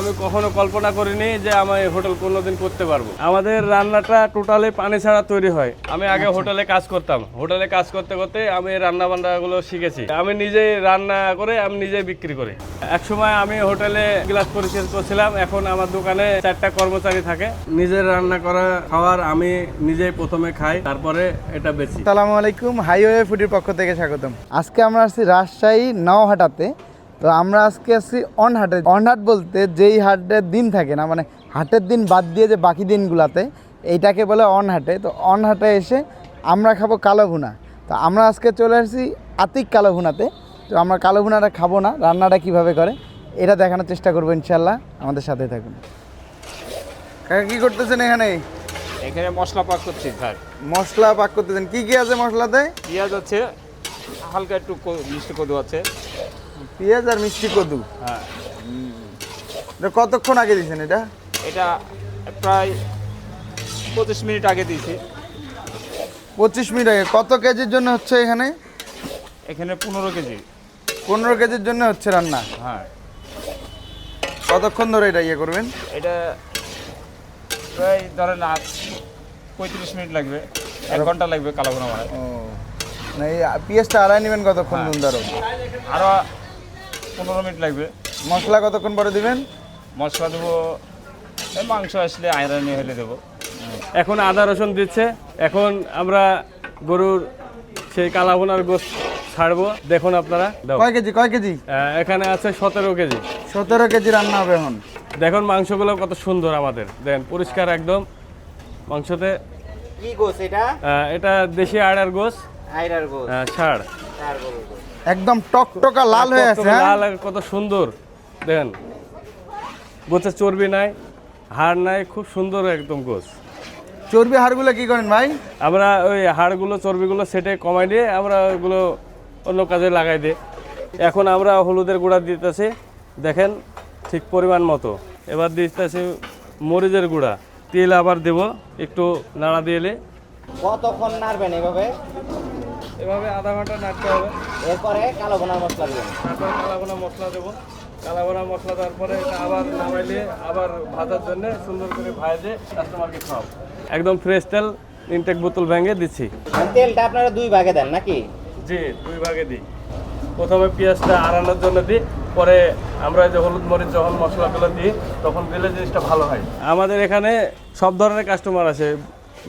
আমি কখনো কল্পনা করিনি যে আমি এই হোটেল কোনোদিন করতে পারব। আমাদের রান্নাটা টোটালি পানি ছাড়া তৈরি হয়। আমি আগে হোটেলে কাজ করতাম। হোটেলে কাজ করতে করতে আমি রান্না বান্নাগুলো শিখেছি। আমি নিজেই রান্না করে আমি নিজেই বিক্রি করি। একসময় আমি হোটেলে গ্লাস পরিষ্কার করছিলাম। এখন আমার দোকানে চারটা কর্মচারী থাকে। নিজের রান্না করা খাওয়ার আমি নিজেই প্রথমে খাই তারপরে এটা বেচি। আসসালামু আলাইকুম হাইওয়ে ফুডের পক্ষ থেকে স্বাগতম। আজকে আমরা আসছি রাজশাহী নওহাটাতে। তো আমরা আজকে আসছি অন হাটে অন হাট বলতে যেই হাটের দিন থাকে না মানে হাটের দিন বাদ দিয়ে যে বাকি দিনগুলাতে এইটাকে বলে অন হাটে তো অন হাটে এসে আমরা খাব কালো ভুনা। তো আমরা আজকে চলে আসছি আতিক কালো ভুনাতে। তো আমরা কালো ভুনাটা খাব না রান্নাটা কীভাবে করে এটা দেখানোর চেষ্টা করব ইনশাল্লাহ আমাদের সাথে থাকুন। কাকা কি করতেছেন এখানে? এখানে মশলা পাক করছি স্যার মশলা পাক করতেছেন। কি কি আছে মশলাতে? পেঁয়াজ আছে হালকা একটু ক- মিষ্টি কদু আছে। পেঁয়াজ আর মিষ্টি কদু। হ্যাঁ। কতক্ষণ আগে দিয়েছেন এটা? এটা প্রায় পঁচিশ মিনিট আগে দিয়েছি। পঁচিশ মিনিট আগে। কত কেজির জন্য হচ্ছে এখানে? এখানে পনেরো কেজি। পনেরো কেজির জন্য হচ্ছে রান্না? হ্যাঁ। কতক্ষণ ধরে এটা ইয়ে করবেন? এটা প্রায় ধরেন আজ পঁয়ত্রিশ মিনিট লাগবে। এক ঘণ্টা লাগবে কালাভুনা মানে ও। না এই পেঁয়াজটা আড়াই নেবেন কতক্ষণ হ্যাঁ। ধরো? আরও পনেরো মিনিট লাগবে। মশলা কতক্ষণ পরে দিবেন? মশলা দেবো মাংস আসলে আয়রনি হলে দেবো। এখন আদা রসুন দিচ্ছে। এখন আমরা গরুর সেই কালাভুনার গোস্ত ছাড়বো। দেখুন আপনারা। কয় কেজি কয় কেজি? এখানে আছে সতেরো কেজি। সতেরো কেজি রান্না হবে এখন। দেখুন মাংসগুলো কত সুন্দর আমাদের। দেখেন পরিষ্কার একদম মাংসতে। কি গোস এটা? এটা দেশি আড়ার গোস আইরার গোস ছাড়। চার গোস একদম টকটকা লাল হয়ে আছে হ্যাঁ? লাল আর কত সুন্দর। দেখেন গোছে চর্বি নাই হাড় নাই খুব সুন্দর একদম গোছ। চর্বি হাড়গুলো কি করেন ভাই? আমরা ওই হাড়গুলো চর্বিগুলো সেটে কমাই দিয়ে আমরা ওগুলো অন্য কাজে লাগাই দিই এখন আমরা হলুদের গুঁড়া দিতেছি দেখেন ঠিক পরিমাণ মতো। এবার দিতেছি মরিচের গুঁড়া। তেল আবার দেব একটু নাড়া দিলে কতক্ষণ নাড়বেন এভাবে? এভাবে আধা ঘণ্টা নাড়তে হবে। এরপরে কালো বোনার মশলা দিবেন তারপরে কালাবোনা মশলা দেবো। কালো কালাবোনা মশলা তারপরে এটা আবার নামাইলে আবার ভাজার জন্য সুন্দর করে ভাজে কাস্টমারকে খাওয়াবো। একদম ফ্রেশ তেল ইনটেক বোতল ভেঙে দিচ্ছি। তেলটা আপনারা দুই ভাগে দেন নাকি? জি দুই ভাগে দিই। প্রথমে পেঁয়াজটা আড়ানোর জন্য দিই পরে আমরা যে হলুদ মরিচ যখন মশলাগুলো দিই তখন দিলে জিনিসটা ভালো হয়। আমাদের এখানে সব ধরনের কাস্টমার আছে।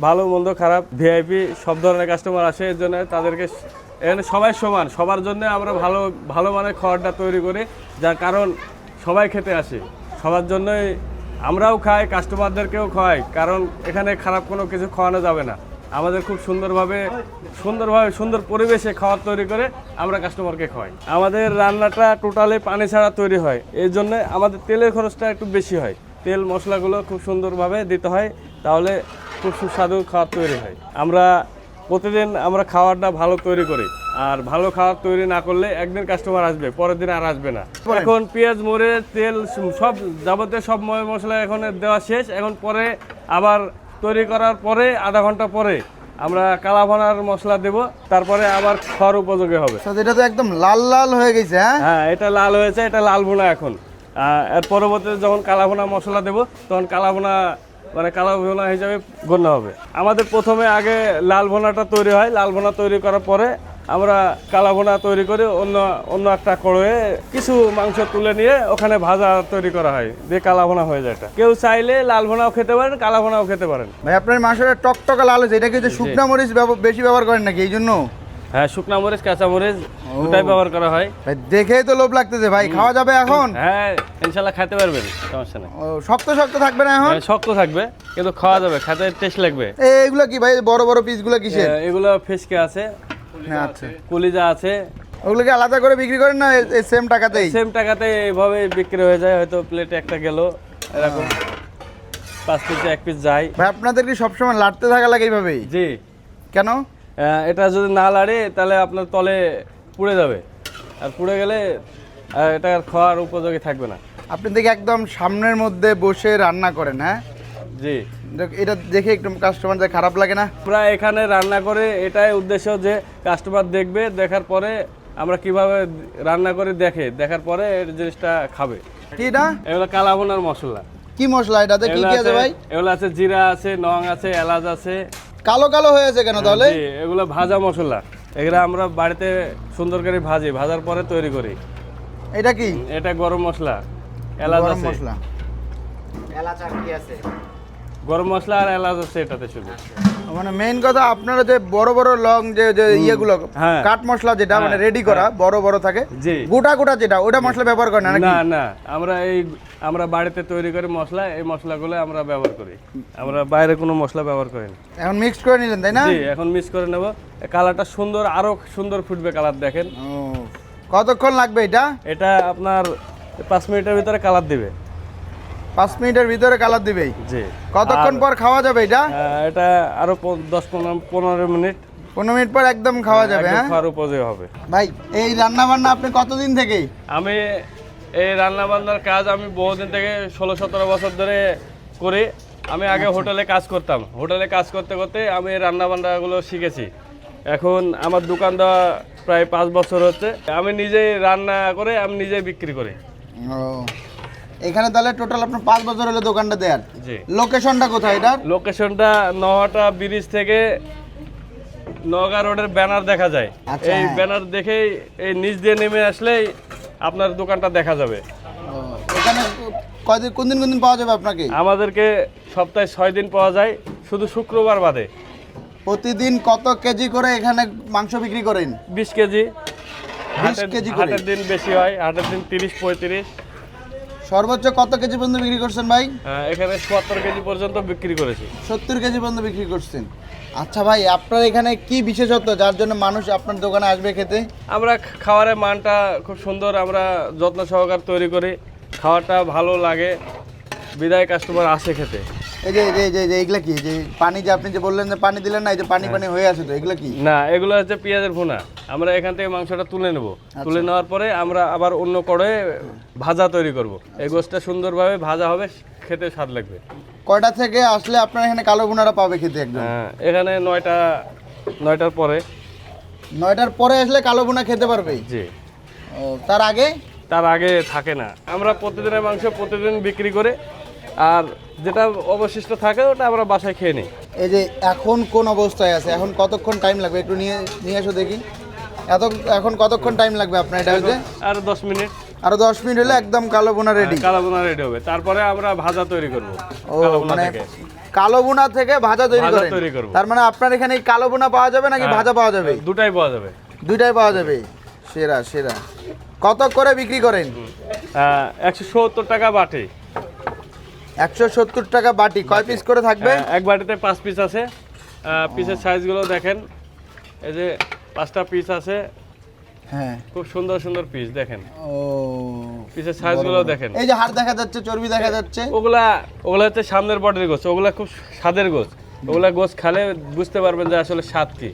ভালো, মন্দ, খারাপ ভিআইপি সব ধরনের কাস্টমার আসে, এর জন্য তাদেরকে এখানে সবাই সমান। সবার জন্য আমরা ভালো ভালো মানের খাবারটা তৈরি করি, যার কারণ সবাই খেতে আসে। সবার জন্যই আমরাও খাই কাস্টমারদেরকেও খাওয়াই, কারণ এখানে খারাপ কোনো কিছু খাওয়ানো যাবে না। আমাদের খুব সুন্দরভাবে সুন্দরভাবে, সুন্দর পরিবেশে খাবার তৈরি করে আমরা কাস্টমারকে খাওয়াই। আমাদের রান্নাটা টোটালি পানি ছাড়া তৈরি হয় এই জন্য আমাদের তেলের খরচটা একটু বেশি হয়। তেল মশলাগুলো খুব সুন্দরভাবে দিতে হয়, তাহলে খুব সুস্বাদু খাবার তৈরি হয়। আমরা প্রতিদিন আমরা খাবারটা ভালো তৈরি করি। আর ভালো খাবার তৈরি না করলে একদিন কাস্টমার আসবে পরের দিন আর আসবে না। এখন পেঁয়াজ মরিচ তেল সব যাবতীয় সব ময় মশলা এখন দেওয়া শেষ। এখন পরে আবার তৈরি করার পরে আধা ঘণ্টা পরে আমরা কালাভনার মশলা দেব। তারপরে আবার খাওয়ার উপযোগী হবে। এটা তো একদম লাল লাল হয়ে গেছে হ্যাঁ? হ্যাঁ এটা লাল হয়েছে এটা লাল ভুনা এখন। এর পরবর্তীতে যখন কালাভুনা মশলা দেব তখন কালাভুনা মানে কালা ভুনা হিসাবে গণ্য হবে। আমাদের প্রথমে আগে লাল ভুনাটা তৈরি হয়। লাল ভুনা তৈরি করার পরে আমরা কালা ভুনা তৈরি করে অন্য অন্য একটা কড়য়ে কিছু মাংস তুলে নিয়ে ওখানে ভাজা তৈরি করা হয় দিয়ে কালা ভুনা হয়ে যায় এটা। কেউ চাইলে লাল ভুনাও খেতে পারেন কালা ভুনাও খেতে পারেন। ভাই আপনার মাংসটা টকটকা লাল হয়েছে এটা কি শুকনা মরিচ বেশি ব্যবহার করেন নাকি? এই জন্য হ্যাঁ শুকনা মরিচ কাঁচা মরিচ দুটাই ব্যবহার করা হয়। ভাই দেখেই তো লোভ লাগতেছে। ভাই খাওয়া যাবে এখন? হ্যাঁ ইনশাল্লাহ খেতে পারবেন সমস্যা নেই। ও, শক্ত শক্ত থাকবে না এখন? হ্যাঁ, শক্ত থাকবে কিন্তু খাওয়া যাবে খেতে টেস্ট লাগবে। এ, এগুলো কি ভাই বড় বড় পিসগুলো কিসের? এ- এগুলো ফিসকে আছে হ্যাঁ আচ্ছা। কলিজা আছে। ওগুলো কি আলাদা করে বিক্রি করেন না এই সেম টাকাতেই? সেম টাকাতে এইভাবে বিক্রি হয়ে যায় হয়তো প্লেটে একটা গেল এরকম। পাঁচ পিসে এক পিস যায়। ভাই আপনাদের কি সবসময় লাড়তে থাকা লাগে এইভাবেই? জি। কেন? এটা যদি না লাড়ে তাহলে আপনার তলে পুড়ে যাবে। আর পুড়ে গেলে এটা আর খাওয়ার উপযোগী থাকবে না। আপনি দেখি একদম সামনের মধ্যে বসে রান্না করেন হ্যাঁ? জি। এটা দেখে একটু কাস্টমার খারাপ লাগে না? আমরা এখানে রান্না করে এটাই উদ্দেশ্য যে কাস্টমার দেখবে দেখার পরে আমরা কীভাবে রান্না করে দেখে দেখার পরে এই জিনিসটা খাবে। কি এটা? এগুলো কালাবোনার মশলা। কি মশলা এটাতে কি কি আছে ভাই? এগুলো আছে জিরা আছে নং আছে এলাচ আছে। কালো কালো হয়েছে কেন তাহলে? এগুলো ভাজা মশলা। এগুলো আমরা বাড়িতে সুন্দর করে ভাজি ভাজার পরে তৈরি করি। এটা কি? এটা গরম মশলা এলাচ গরম আছে। মশলা। এলাচ আর কি আছে? গরম মশলা আর এলাচ আছে এটাতে শুধু। মানে মেইন কথা আপনারা যে বড় বড় লং যে যে ইয়েগুলো হ্যাঁ। কাঠ মশলা যেটা মানে হ্যাঁ, রেডি করা বড় বড় থাকে গোটা গোটা যেটা ওটা মশলা ব্যবহার করেন না না না আমরা এই আমরা বাড়িতে তৈরি করি মশলা এই মশলাগুলো আমরা ব্যবহার করি। আমরা বাইরে কোনো মশলা ব্যবহার করি না। এখন মিক্স করে নিলেন তাই না? এখন মিক্স করে নেব। কালারটা সুন্দর আরও সুন্দর ফুটবে কালার দেখেন। কতক্ষণ লাগবে এটা? এটা আপনার পাঁচ মিনিটের ভিতরে কালার দিবে। পাঁচ মিনিটের ভিতরে কালার দিবেই। জি। কতক্ষণ পর খাওয়া যাবে এটা? এটা আরও দশ পনেরো পনেরো মিনিট। পনেরো মিনিট পর একদম খাওয়া যাবে একদম হ্যাঁ? খাওয়ার উপযোগী হবে। ভাই এই রান্না বান্না আপনি কতদিন থেকে আমি এই রান্না বান্নার কাজ আমি বহুদিন থেকে ষোলো সতেরো বছর ধরে করি। আমি আগে হোটেলে কাজ করতাম। হোটেলে কাজ করতে করতে আমি এই রান্না বান্নাগুলো শিখেছি। এখন আমার দোকান দেওয়া প্রায় পাঁচ বছর হচ্ছে। আমি নিজেই রান্না করে আমি নিজেই বিক্রি করি। এখানে তাহলে টোটাল আপনার পাঁচ বছর হলো দোকানটা দেয়ার। লোকেশনটা কোথায় এটা লোকেশনটা নহাটা ব্রিজ থেকে নগা রোডের ব্যানার দেখা যায়। আচ্ছা, এই হ্যাঁ। ব্যানার দেখেই এই নিচ দিয়ে নেমে আসলেই আপনার দোকানটা দেখা যাবে। এখানে কয়দিন কোন দিন কোন দিন পাওয়া যাবে আপনাকে? আমাদেরকে সপ্তাহে ছয় দিন পাওয়া যায় শুধু শুক্রবার বাদে। প্রতিদিন কত কেজি করে এখানে মাংস বিক্রি করেন? বিশ কেজি। 20 হাটের- কেজি করে? হাটের দিন বেশি হয় হাটের দিন তিরিশ পঁয়ত্রিশ। সর্বোচ্চ কত কেজি পর্যন্ত বিক্রি করছেন ভাই? এখানে সত্তর কেজি পর্যন্ত বিক্রি করেছি। সত্তর কেজি পর্যন্ত বিক্রি করছেন। আচ্ছা ভাই আপনার এখানে কি বিশেষত্ব? যার জন্য মানুষ আপনার দোকানে আসবে খেতে? আমরা খাওয়ারের খাবারের মানটা খুব সুন্দর আমরা যত্ন সহকার তৈরি করি। খাওয়াটা ভালো লাগে বিদায় কাস্টমার আসে খেতে। এই যে এই যে- যে এগুলা কি? যে পানি যে আপনি যে বললেন যে পানি দিলেন না এই যে পানি পানি হয়ে আছে তো এগুলো কি? না এগুলো হচ্ছে পেঁয়াজের ভুনা। আমরা এখান থেকে মাংসটা তুলে নেব। তুলে নেওয়ার পরে আমরা আবার অন্য কড়ে ভাজা তৈরি করব। এই গোষ্ঠটা সুন্দরভাবে ভাজা হবে খেতে স্বাদ লাগবে। কয়টা থেকে আসলে আপনার এখানে কালো বোনারা পাবে খেতে একদম? হ্যাঁ, এখানে নয়টা নয়টার পরে। নয়টার পরে আসলে কালো বোনা খেতে পারবে? জি। তার আগে? তার আগে থাকে না। আমরা প্রতিদিনের মাংস প্রতিদিন বিক্রি করে আর যেটা অবশিষ্ট থাকে ওটা আমরা বাসায় খেয়ে নিই। এই যে এখন কোন অবস্থায় আছে? এখন কতক্ষণ টাইম লাগবে? একটু নিয়ে নিয়ে এসো দেখি। এত এখন কতক্ষণ টাইম লাগবে আপনার এটা হচ্ছে আর দশ মিনিট। আরও দশ মিনিট হলে একদম কালো বোনা রেডি কালাবোনা রেডি হবে। তারপরে আমরা ভাজা তৈরি করব। ও মানে থেকে। কালো বোনা থেকে ভাজা তৈরি করেন? তৈরি করব। তার মানে আপনার এখানে কালো বোনা পাওয়া যাবে নাকি হ্যাঁ। ভাজা পাওয়া যাবে? দুটাই পাওয়া যাবে। দুইটাই পাওয়া যাবে। সেরা সেরা। কত করে বিক্রি করেন? একশো সত্তর টাকা বাটি। একশো সত্তর টাকা বাটি। কয় পিস করে থাকবে? হ্যাঁ, এক বাটিতে পাঁচ পিস আছে। পিসের সাইজগুলো দেখেন। এই যে পাঁচটা পিস আছে। হ্যাঁ। খুব সুন্দর সুন্দর পিস দেখেন। ও পিসের সাইজগুলো দেখেন। এই যে হাড় দেখা যাচ্ছে চর্বি দেখা যাচ্ছে। ওগুলা ওগুলা হচ্ছে সামনের বডির গোছ ওগুলা খুব স্বাদের গোছ। ওগুলা গোছ খালে বুঝতে পারবেন যে আসলে স্বাদ কি।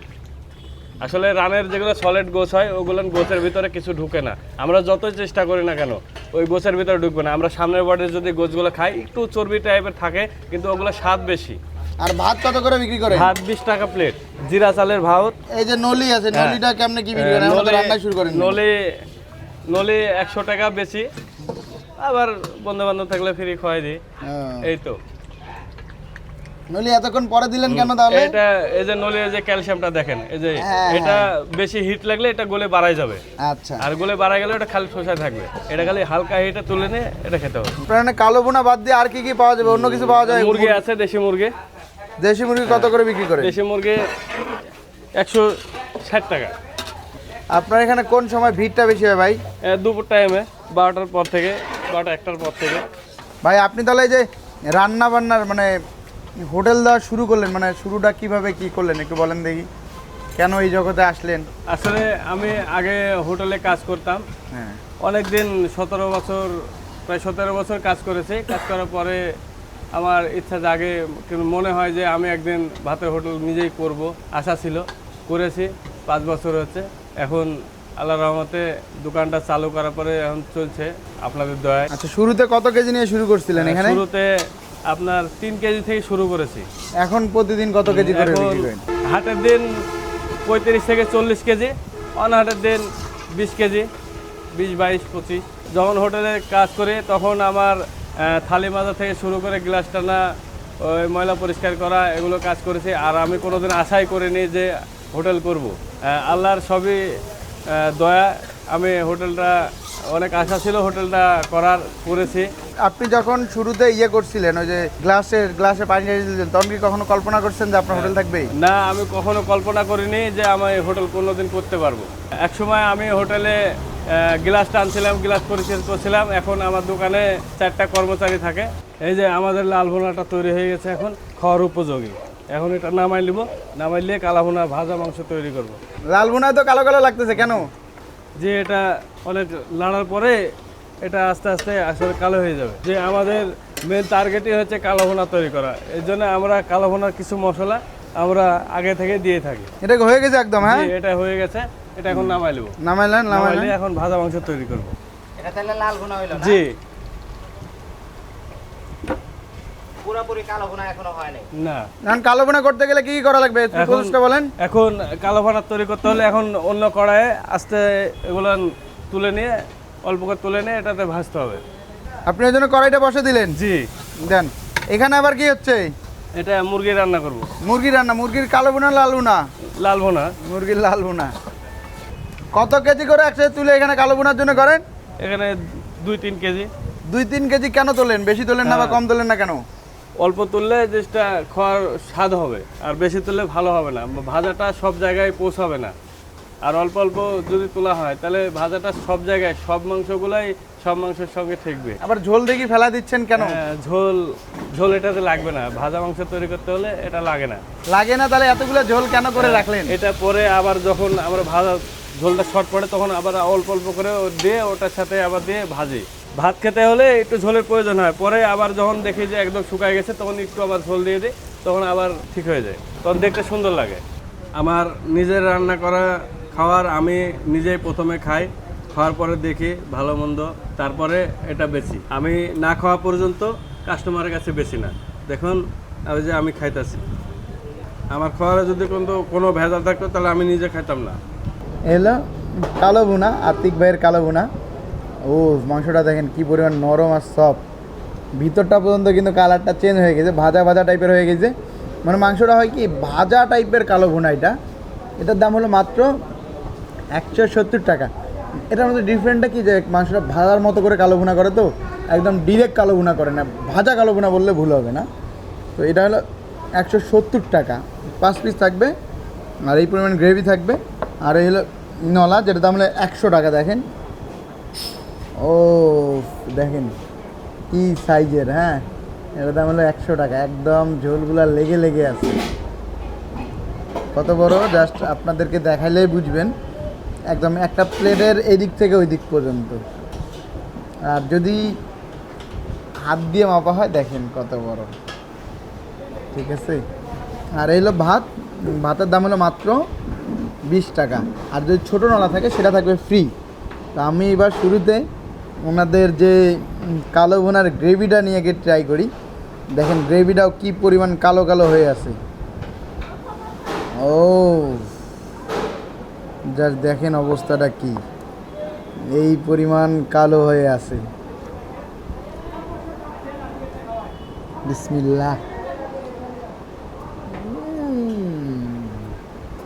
আসলে রানের যেগুলো সলিড গোছ হয় ওগুলো গোছের ভিতরে কিছু ঢুকে না। আমরা যতই চেষ্টা করি না কেন ওই গোছের ভিতরে ঢুকবে না। আমরা সামনের বডির যদি গোছগুলো খাই একটু চর্বি টাইপের থাকে কিন্তু ওগুলো স্বাদ বেশি। আর ভাত কত করে বিক্রি করেন? ভাত বিশ টাকা প্লেট জিরা চালের ভাত। এই যে নলি আছে নলিটা কেমনে কি বিক্রি আমরা রান্না শুরু করেন। নলি নলি একশো টাকা বেশি। আবার বন্ধু বান্ধব থাকলে ফ্রি খাওয়াই দিই। এই তো। নলি এতক্ষণ পরে দিলেন কেন তাহলে? এটা এই যে নলে যে ক্যালসিয়ামটা দেখেন এই যে হ্যাঁ, এটা বেশি হিট লাগলে এটা গলে বাড়াই যাবে। আচ্ছা। আর গলে বাড়াই গেলে এটা খালি শোষায় থাকবে। এটা খালি হালকা হিটে তুলে নিয়ে এটা খেতে হবে। এখানে কালো বোনা বাদ দিয়ে আর কি কি পাওয়া যাবে? অন্য কিছু পাওয়া যায়? মুরগি আছে দেশি মুরগি। দেশি মুরগি কত করে বিক্রি করে দেশি মুরগি একশো ষাট টাকা। আপনার এখানে কোন সময় ভিড়টা বেশি হয় ভাই? দুপুর টাইমে বারোটার পর থেকে বারোটা একটার পর থেকে। ভাই আপনি তাহলে এই যে রান্না বান্নার মানে হোটেল দেওয়া শুরু করলেন মানে শুরুটা কীভাবে কি করলেন একটু বলেন দেখি। কেন এই জগতে আসলেন? আসলে আমি আগে হোটেলে কাজ করতাম। হ্যাঁ। অনেক দিন সতেরো বছর প্রায় সতেরো বছর কাজ করেছি। কাজ করার পরে আমার ইচ্ছা জাগে কিন্তু মনে হয় যে আমি একদিন ভাতের হোটেল নিজেই করব। আশা ছিল করেছি পাঁচ বছর হচ্ছে। এখন আল্লাহ রহমতে দোকানটা চালু করার পরে এখন চলছে আপনাদের দয়ায়। আচ্ছা শুরুতে কত কেজি নিয়ে শুরু করছিলেন এখানে? শুরুতে আপনার তিন কেজি থেকে শুরু করেছি। এখন প্রতিদিন কত কেজি করে এখন বিক্রি করেন? হাটের দিন পঁয়ত্রিশ থেকে চল্লিশ কেজি অন হাটের দিন বিশ কেজি বিশ বাইশ পঁচিশ। যখন হোটেলে কাজ করি তখন আমার থালি মাজা থেকে শুরু করে গ্লাস টানা ওই ময়লা পরিষ্কার করা এগুলো কাজ করেছি। আর আমি কোনোদিন আশাই করিনি যে হোটেল করব। আল্লাহর সবই দয়া। আমি হোটেলটা অনেক আশা ছিল হোটেলটা করার করেছি। আপনি যখন শুরুতে ইয়ে করছিলেন ওই যে গ্লাসের গ্লাসে পানি দিলেন তখন কি কখনো কল্পনা করছেন যে আপনার হোটেল থাকবে না আমি কখনো কল্পনা করিনি যে আমি হোটেল কোনোদিন করতে পারব। এক সময় আমি হোটেলে গ্লাস টানছিলাম গ্লাস পরিষ্কার করছিলাম। এখন আমার দোকানে চারটা কর্মচারী থাকে। এই যে আমাদের লাল ভুনাটা তৈরি হয়ে গেছে এখন খাওয়ার উপযোগী। এখন এটা নামাই নিব নামাইলে কালা ভুনা ভাজা মাংস তৈরি করব। লাল বোনায় তো কালো কালো লাগতেছে কেন? যে এটা অনেক লাড়ার পরে এটা আস্তে আস্তে আসলে কালো হয়ে যাবে। যে আমাদের মেন টার্গেটই হচ্ছে কালো ভোনা তৈরি করা। এর জন্য আমরা কালো ভোনার কিছু মশলা আমরা আগে থেকে দিয়ে থাকি। এটা হয়ে গেছে একদম হ্যাঁ? এটা হয়ে গেছে। এটা এখন নামাই নেব। নামাইলেন। নামাইলে এখন ভাজা মাংস তৈরি করব। এটা তাহলে লাল ভোনা হইল না? জি। পুরোপুরি কালো ভুনা এখনও হয় নাই। না। এখন কালো বোনা করতে গেলে কি কি করা লাগবে? প্রসেসটা বলেন। এখন কালো তৈরি করতে হলে এখন অন্য কড়াইয়ে আস্তে এগুলো তুলে নিয়ে অল্প করে তুলে নিয়ে এটাতে ভাজতে হবে। আপনি ওই জন্য কড়াইটা বসে দিলেন? জি। দেন। এখানে আবার কি হচ্ছে? এটা মুরগি রান্না করব। মুরগি রান্না মুরগির কালো বোনা লাল বোনা লাল ভোনা। মুরগির লাল বোনা কত কেজি করে একসাথে তুলে এখানে কালো বোনার জন্য করেন? এখানে দুই তিন কেজি। দুই তিন কেজি কেন তোলেন? বেশি তোলেন না বা হ্যাঁ। কম তোলেন না কেন? অল্প তুললে জিনিসটা খাওয়ার স্বাদ হবে আর বেশি তুললে ভালো হবে না। ভাজাটা সব জায়গায় পৌঁছাবে না। আর অল্প অল্প যদি তোলা হয় তাহলে ভাজাটা সব জায়গায় সব মাংসগুলাই সব মাংসের সঙ্গে ঠেকবে। আবার ঝোল দেখি ফেলা দিচ্ছেন কেন? হ্যাঁ, ঝোল ঝোল এটাতে লাগবে না। ভাজা মাংস তৈরি করতে হলে এটা লাগে না। লাগে না তাহলে এতগুলো ঝোল কেন করে রাখলেন? এটা পরে আবার যখন আমরা ভাজা ঝোলটা শর্ট পড়ে তখন আবার অল্প অল্প করে ও দিয়ে ওটার সাথে আবার দিয়ে ভাজি। ভাত খেতে হলে একটু ঝোলের প্রয়োজন হয়। পরে আবার যখন দেখি যে একদম শুকায় গেছে, তখন একটু আবার ঝোল দিয়ে দিই, তখন আবার ঠিক হয়ে যায়। তখন দেখতে সুন্দর লাগে। আমার নিজের রান্না করা খাওয়ার আমি নিজেই প্রথমে খাই, খাওয়ার পরে দেখি ভালো মন্দ, তারপরে এটা বেচি আমি না খাওয়া পর্যন্ত কাস্টমারের কাছে বেশি না। দেখুন ওই যে আমি খাইতেছি। আমার খাওয়ারে যদি কিন্তু কোনো ভেজাল থাকতো, তাহলে আমি নিজে খাইতাম না। এলো কালো বোনা আতিক ভাইয়ের কালো বোনা ও মাংসটা দেখেন কি পরিমাণ নরম আর সফট ভিতরটা পর্যন্ত কিন্তু কালারটা চেঞ্জ হয়ে গেছে, ভাজা ভাজা টাইপের হয়ে গেছে। মানে মাংসটা হয় কি, ভাজা টাইপের কালো ভুনা এটা। এটার দাম হলো মাত্র একশো সত্তর টাকা। এটার মধ্যে ডিফারেন্টটা কি যে মাংসটা ভাজার মতো করে কালো ভুনা করে তো, একদম ডিরেক্ট কালো ভুনা করে না। ভাজা কালো ভুনা বললে ভুল হবে না। তো এটা হলো একশো সত্তর টাকা। পাঁচ পিস থাকবে, আর এই পরিমাণ গ্রেভি থাকবে। আর এই হলো নলা যেটা দাম হলো একশো টাকা, দেখেন। ও দেখেন কি সাইজের হ্যাঁ? এটার দাম হলো একশো টাকা, একদম ঝোলগুলা লেগে লেগে আছে। কত বড়? জাস্ট আপনাদেরকে দেখাইলেই বুঝবেন। একদম একটা প্লেটের এদিক থেকে ওই দিক পর্যন্ত। আর যদি হাত দিয়ে মাপা হয়, দেখেন কত বড়। ঠিক আছে? আর এই হলো ভাত। ভাতের দাম হলো মাত্র বিশ টাকা। আর যদি ছোটো নলা থাকে, সেটা থাকবে ফ্রি তো আমি এবার শুরুতে ওনাদের যে কালো ভুনার গ্রেভিটা নিয়ে গিয়ে ট্রাই করি। দেখেন গ্রেভিটাও কি পরিমাণ কালো কালো হয়ে আছে। ও জাস্ট দেখেন অবস্থাটা কি। এই পরিমাণ কালো হয়ে আছে। বিসমিল্লাহ।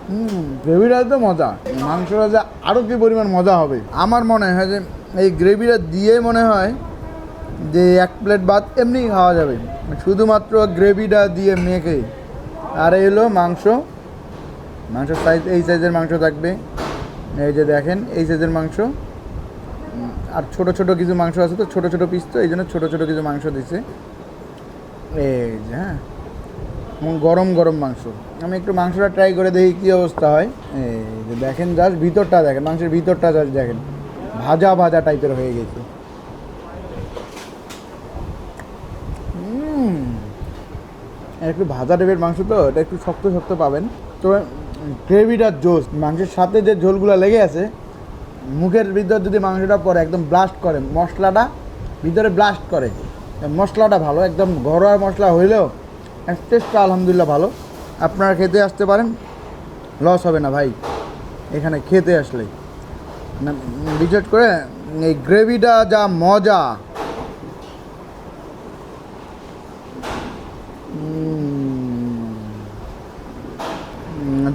হুম গ্রেভিটা তো মজা। মাংসটা যে আরও কি পরিমাণ মজা হবে। আমার মনে হয় যে এই গ্রেভিটা দিয়ে মনে হয় যে এক প্লেট ভাত এমনি খাওয়া যাবে। শুধুমাত্র গ্রেভিটা দিয়ে মেখে। আর এই হলো মাংস। মাংস সাইজ এই সাইজের মাংস থাকবে। এই যে দেখেন, এই সাইজের মাংস। আর ছোট ছোট কিছু মাংস আছে তো, ছোট ছোট পিস তো, এই জন্য ছোটো ছোটো কিছু মাংস দিছে। এই যে হ্যাঁ। গরম গরম মাংস। আমি একটু মাংসটা ট্রাই করে দেখি কী অবস্থা হয়। এই যে দেখেন জাস্ট ভিতরটা দেখেন, মাংসের ভিতরটা জাস্ট দেখেন। ভাজা ভাজা টাইপের হয়ে গেছে। একটু ভাজা টাইপের মাংস তো, এটা একটু শক্ত শক্ত পাবেন। তো গ্রেভিটা জোস মাংসের সাথে যে ঝোলগুলো লেগে আছে, মুখের ভিতর যদি মাংসটা পরে একদম ব্লাস্ট করে, মশলাটা ভিতরে ব্লাস্ট করে। মশলাটা ভালো, একদম ঘরোয়া মশলা হইলেও টেস্টটা আলহামদুলিল্লাহ ভালো। আপনারা খেতে আসতে পারেন লস হবে না ভাই, এখানে খেতে আসলে না বিশেষ করে, এই গ্রেভিটা যা মজা।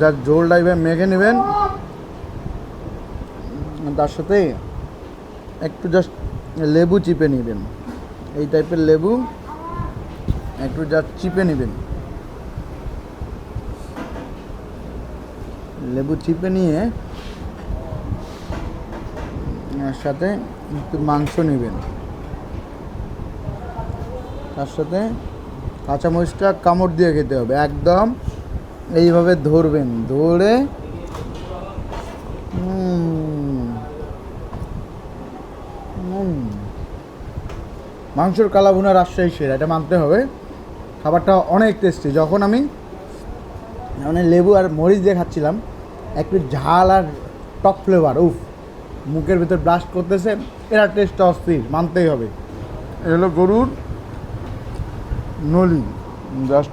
যা ঝোল টাইপের মেখে নেবেন। তার সাথে একটু জাস্ট লেবু চিপে নেবেন। এই টাইপের লেবু একটু জাস্ট চিপে নেবেন। লেবু চিপে নিয়ে সাথে একটু মাংস নেবেন। তার সাথে কাঁচামরিচটা কামড় দিয়ে খেতে হবে। একদম এইভাবে ধরবেন। ধরে। মাংসর কালাভুনা রাজশাহী সেরা, এটা মানতে হবে। খাবারটা অনেক টেস্টি যখন আমি মানে লেবু আর মরিচ দিয়ে খাচ্ছিলাম, একটু ঝাল আর টক ফ্লেভার উফ। মুখের ভিতর ব্লাস্ট করতেছে, এরা টেস্টটা অস্থির, মানতেই হবে। এ হলো গরুর নলি। জাস্ট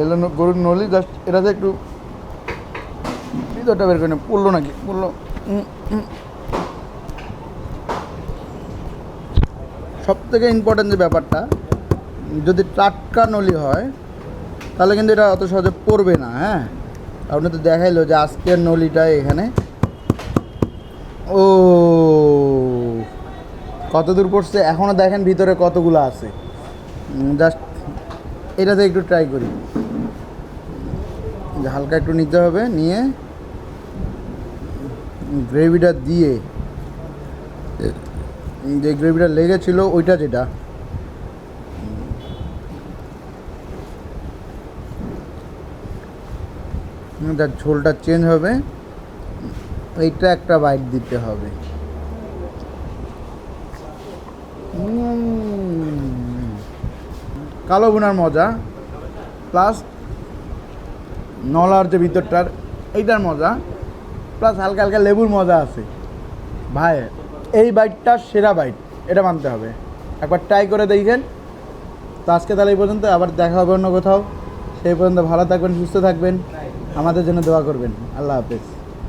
এলো গরুর নলি জাস্ট এটাতে একটু ভিতরটা বের করে পড়ল নাকি? পড়ল। সব থেকে ইম্পর্টেন্ট যে ব্যাপারটা, যদি টাটকা নলি হয়, তাহলে কিন্তু এটা অত সহজে পড়বে না হ্যাঁ? আপনি তো দেখাইলো যে আজকের নলিটা এখানে ও, কত দূর পড়ছে? এখনও দেখেন ভিতরে কতগুলো আছে। জাস্ট এটাতে একটু ট্রাই করি। হালকা একটু নিতে হবে, নিয়ে গ্রেভিটা দিয়ে যে গ্রেভিটা লেগেছিল, ওইটা যেটা। ঝোলটা চেঞ্জ হবে। এইটা একটা বাইট দিতে হবে। কালো বোনার মজা প্লাস নলার যে ভিতরটার, এইটার মজা প্লাস হালকা হালকা লেবুর মজা আছে। ভাই, এই বাইটটা সেরা বাইট, এটা মানতে হবে। একবার ট্রাই করে দেখেন তো আজকে তাহলে এই পর্যন্ত, আবার দেখা হবে অন্য কোথাও। সেই পর্যন্ত ভালো থাকবেন, সুস্থ থাকবেন। আমাদের জন্য দোয়া করবেন। আল্লাহ হাফেজ।